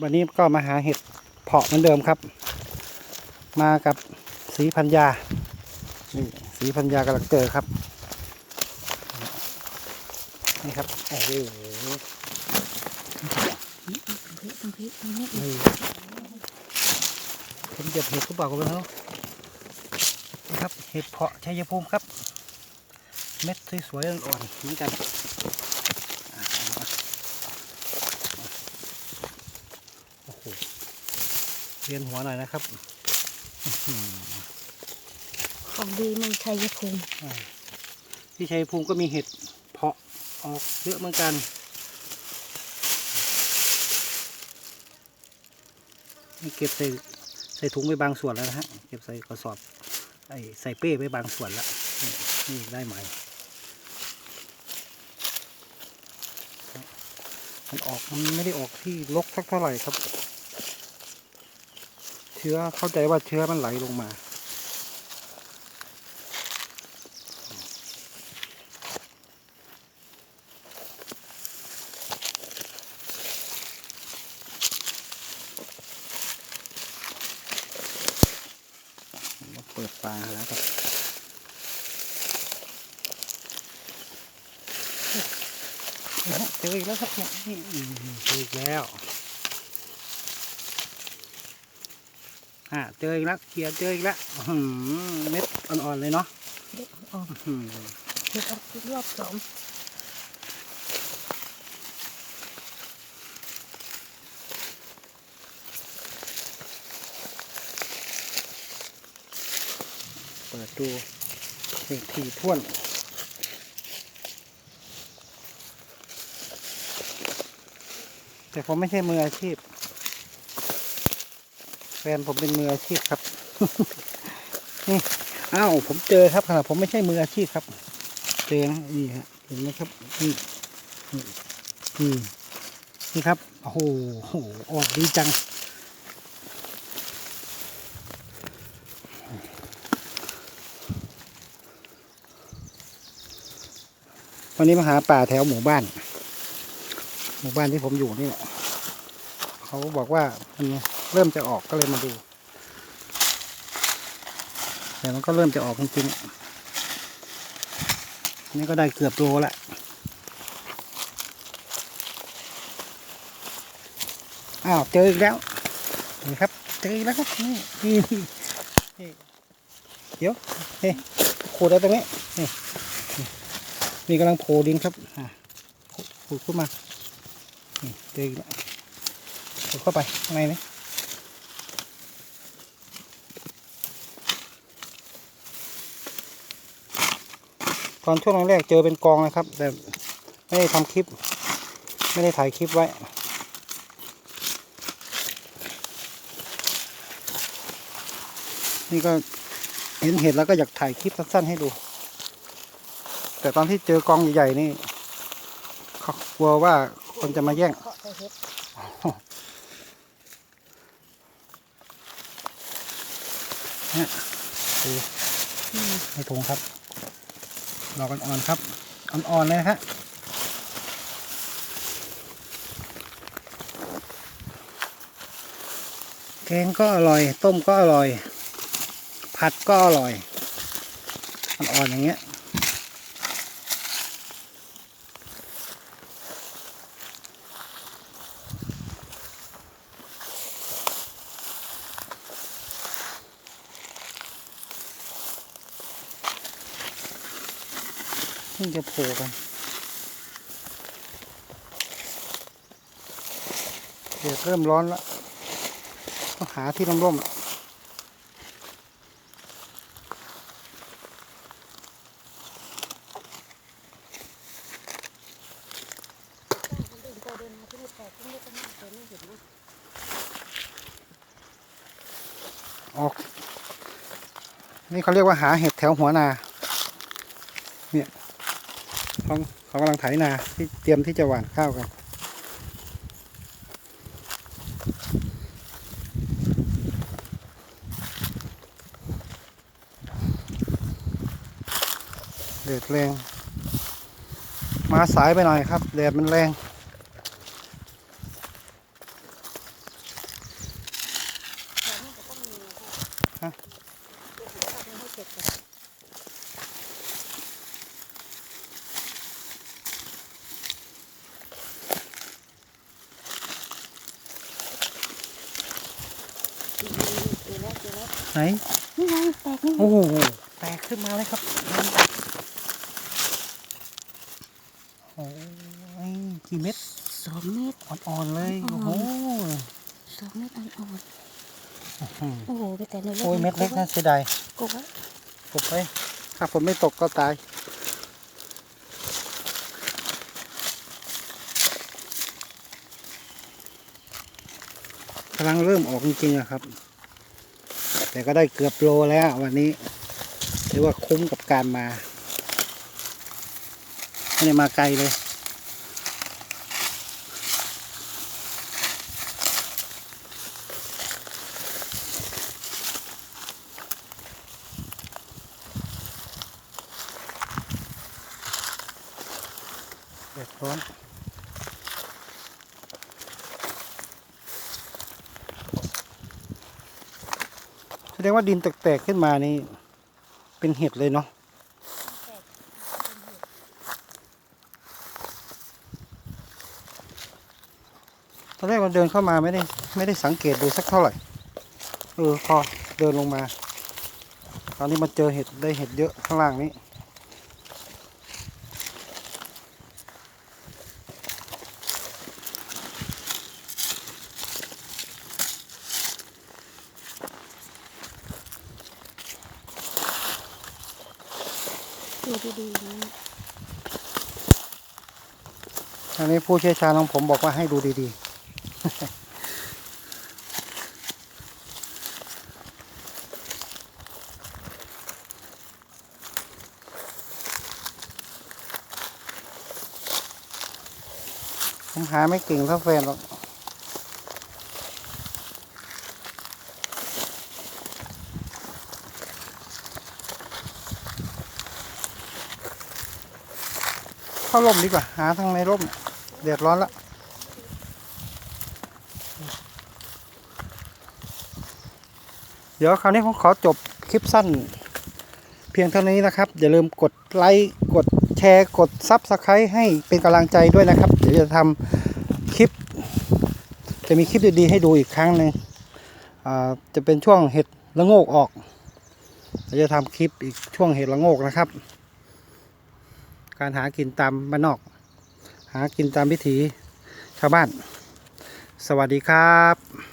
วันนี้ก็มาหาเห็ดเพาะเหมือนเดิมครับ มากับสีพัญญานี่สีพัญญากำลังเจอครับ นี่ครับ โอ้โหตรงนี้ตรงนี้นี่ผมเก็บเห็ดก็เปล่าก็ไม่รู้นี่ครับ เห็ดเพาะชัยภูมิครับ เม็ดสวยๆอ่อนๆเหมือนกันอ่าโอ้โหเวียนหัวหน่อยนะครับอื้อหือของดีเมืองชัยภูมิที่ชัยภูมิก็มีเห็ดเพาะออกเยอะเหมือนกันนี่เก็บใส่ใส่ถุงไปบางส่วนแล้วนะฮะเก็บใส่กระสอบไอ้ใส่เป้ไปบางส่วนแล้วนี่นี่ได้ไหมมันออกมันไม่ได้ออกที่ลกสักเท่าไหร่ครับ เชื้อเข้าใจว่าเชื้อมันไหลลงมามา เปิดปลาแล้วครับเจออีกแล้วครับเนี่ยนี่เจออีกแล้ว อ่าเจออีกแล้วเขียเจออีกแล้วเม็ดอ่อนๆเลยเนาะเด็กออกอื้อหือเด็กออกรอบสองเปิดดูอีกทีท่วนแต่ผมไม่ใช่มืออาชีพ แฟนผมเป็นมืออาชีพครับ นี่อ้าวผมเจอครับขนาดผมไม่ใช่มืออาชีพครับ เจอนะนี่ฮะเห็นไหมครับนี่นี่นี่นี่ครับโอ้โหโอ้โหออกดีจังวันนี้มาหาป่าแถวหมู่บ้าน หมู่บ้านที่ผมอยู่นี่แหละเขาบอกว่ามัน เริ่มจะออกก็เลยมาดู แต่มันก็เริ่มจะออกจริงๆนี่ก็ได้เกือบโลละอ้าวเจออีกแล้วนี่ครับเจออีกแล้วครับนี่นี่เดี๋ยวนี่ขูดเอาตรงนี้นี่นี่กำลังโผล่ดินครับอะขูดขึ้นมานี่เจออีกแล้วขูดเข้าไปข้างในนี่ต อนช่วงแรกๆเจอเป็นกองนะครับ แต่ไม่ได้ทำคลิป ไม่ได้ถ่ายคลิปไว้ นี่ก็เห็นเห็ดแล้วก็อยากถ่ายคลิปสั้นๆให้ดู แต่ตอนที่เจอกองใหญ่ๆนี่ขากลัวว่าคนจะมาแย่งเคาะใส่เห็ดดูให้ถุงครับ ดอกอ่อนๆครับ อ่อนๆเลยนะฮะแกงก็อร่อย ต้มก็อร่อย ผัดก็อร่อย อ่อนๆอย่างเงี้ย พิ่งจะโผล่กันเดี๋ยวเริ่มร้อนแล้วต้องหาที่ร่มๆแลกที่นี่ก็ไม่เคยไม่เห็นนะออกนี่เขาเรียกว่าหาเห็ดแถวหัวนา เนี่ย ขาเขากำลังไถนาที่เตรียมที่จะหว่านข้าวกันแดดแรง มาสายไปหน่อยครับแดดมันแรงฮะ ไหนนี่ไงแตกนี่ไงโอ้โหแตกขึ้นมาเลยครับโอ้ยกี่เม็ดสองเมตรอ่อนๆเลยอ่โอ้อนโหสองเมตรอ่อนอืมๆโอ้โหไปแต่ในโอ้ยเม็ดเล็กนะเสียดายกบไว้กบไปถ้าฝนไม่ตกก็ตายำลังเริ่มออกจริงๆอะครับ แต่ก็ได้เกือบโลแล้ววันนี้ถือว่าคุ้มกับการมาไม่ได้มาไกลเลยเดือดร้อน ดงว่าดินแตกๆขึ้นมานี่ เป็นเห็ดเลยเนาะตอนแรกเราเดินเข้ามาไม่ได้ ไม่ได้สังเกตดูสักเท่าไหร่เออพอเดินลงมา ตอนนี้มาเจอเห็ดได้เห็ดเยอะข้างล่างนี้ ดูดีๆนะอันนี้ผู้เชี่ยวชาญของผมบอกว่าให้ดูดีๆผมหาไม่เก่งเท่าแฟนหรอก เข้าร่มดีกว่า หาทางในร่ม เดือดร้อนละเดี๋ยวคราวนี้ผมขอจบคลิปสั้น เพียงเท่านี้นะครับ อย่าลืมกดไลค์กดแชร์กดซับสไครต์ให้เป็นกำลังใจด้วยนะครับ เดี๋ยวจะทำคลิป จะมีคลิปดีๆให้ดูอีกครั้งหนึ่งจะเป็นช่วงเห็ดละโงกออกเดี๋ยวจะทำคลิปอีกช่วงเห็ดละโงกนะครับ การหากินตามบ้านนอก หากินตามวิถีชาวบ้าน สวัสดีครับ